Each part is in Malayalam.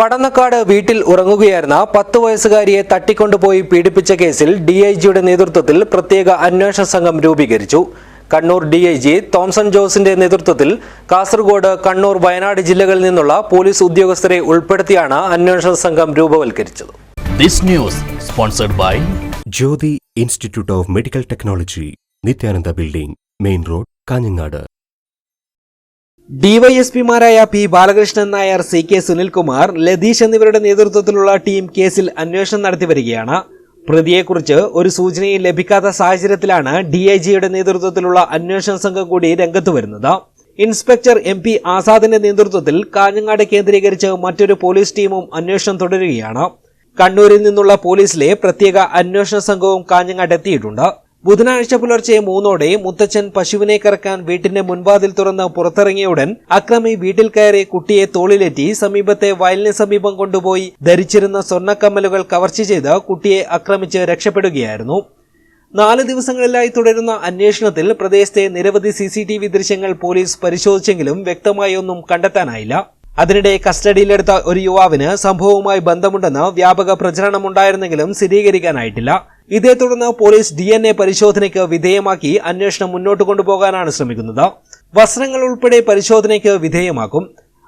പടന്നക്കാട് വീട്ടിൽ ഉറങ്ങുകയായിരുന്ന പത്ത് വയസ്സുകാരിയെ തട്ടിക്കൊണ്ടുപോയി പീഡിപ്പിച്ച കേസിൽ ഡിഐജിയുടെ നേതൃത്വത്തിൽ പ്രത്യേക അന്വേഷണ സംഘം രൂപീകരിച്ചു. കണ്ണൂർ ഡിഐജി തോംസൺ ജോസിന്റെ നേതൃത്വത്തിൽ കാസർഗോഡ് കണ്ണൂർ വയനാട് ജില്ലകളിൽ നിന്നുള്ള പോലീസ് ഉദ്യോഗസ്ഥരെ ഉൾപ്പെടുത്തിയാണ് അന്വേഷണ സംഘം രൂപവൽക്കരിച്ചത്. This news sponsored by Jyothi institute of medical technology Nithyananda building main road Kanhangad. ഡിവൈഎസ്പിമാരായ P Balakrishnan Nair C K Sunilkumar Latheesh എന്നിവരുടെ നേതൃത്വത്തിലുള്ള ടീം കേസിൽ അന്വേഷണം നടത്തി വരികയാണ്. പ്രതിയെക്കുറിച്ച് ഒരു സൂചനയും ലഭിക്കാത്ത സാഹചര്യത്തിലാണ് ഡി ഐ ജിയുടെ നേതൃത്വത്തിലുള്ള അന്വേഷണ സംഘം കൂടി രംഗത്ത് വരുന്നത്. ഇൻസ്പെക്ടർ എം പി ആസാദിന്റെ നേതൃത്വത്തിൽ കാഞ്ഞങ്ങാട് കേന്ദ്രീകരിച്ച് മറ്റൊരു പോലീസ് ടീമും അന്വേഷണം തുടരുകയാണ്. കണ്ണൂരിൽ നിന്നുള്ള പോലീസിലെ പ്രത്യേക അന്വേഷണ സംഘവും കാഞ്ഞങ്ങാട് എത്തിയിട്ടുണ്ട്. ബുധനാഴ്ച പുലർച്ചെ മൂന്നോടെ മുത്തച്ഛൻ പശുവിനെ കറക്കാൻ വീട്ടിന്റെ മുൻവാതിൽ തുറന്ന് പുറത്തിറങ്ങിയുടൻ അക്രമി വീട്ടിൽ കയറി കുട്ടിയെ തോളിലേറ്റി സമീപത്തെ വയലിന് സമീപം കൊണ്ടുപോയി ധരിച്ചിരുന്ന സ്വർണക്കമ്മലുകൾ കവർച്ച ചെയ്ത് കുട്ടിയെ ആക്രമിച്ച് രക്ഷപ്പെടുകയായിരുന്നു. നാല് ദിവസങ്ങളിലായി തുടരുന്ന അന്വേഷണത്തിൽ പ്രദേശത്തെ നിരവധി സി സി ടി വി ദൃശ്യങ്ങൾ പോലീസ് പരിശോധിച്ചെങ്കിലും വ്യക്തമായൊന്നും കണ്ടെത്താനായില്ല. അതിനിടെ കസ്റ്റഡിയിലെടുത്ത ഒരു യുവാവിന് സംഭവവുമായി ബന്ധമുണ്ടെന്ന് വ്യാപക പ്രചരണമുണ്ടായിരുന്നെങ്കിലും സ്ഥിരീകരിക്കാനായിട്ടില്ല. ഇതേ തുടർന്ന് പോലീസ് ഡി എൻ എ പരിശോധനയ്ക്ക് വിധേയമാക്കി അന്വേഷണം മുന്നോട്ട് കൊണ്ടുപോകാനാണ് ശ്രമിക്കുന്നത്. വസ്ത്രങ്ങൾ ഉൾപ്പെടെ പരിശോധനയ്ക്ക് വിധേയമാക്കും.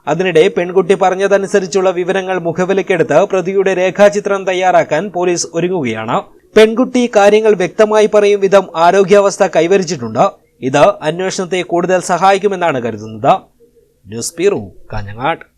അതിനിടെ പെൺകുട്ടി പറഞ്ഞതനുസരിച്ചുള്ള വിവരങ്ങൾ മുഖവിലക്കെടുത്ത് പ്രതിയുടെ രേഖാചിത്രം തയ്യാറാക്കാൻ പോലീസ് ഒരുങ്ങുകയാണ്. പെൺകുട്ടി കാര്യങ്ങൾ വ്യക്തമായി പറയും വിധം ആരോഗ്യാവസ്ഥ കൈവരിച്ചിട്ടുണ്ട്. ഇത് അന്വേഷണത്തെ കൂടുതൽ സഹായിക്കുമെന്നാണ് കരുതുന്നത്. News bureau Kanhangad.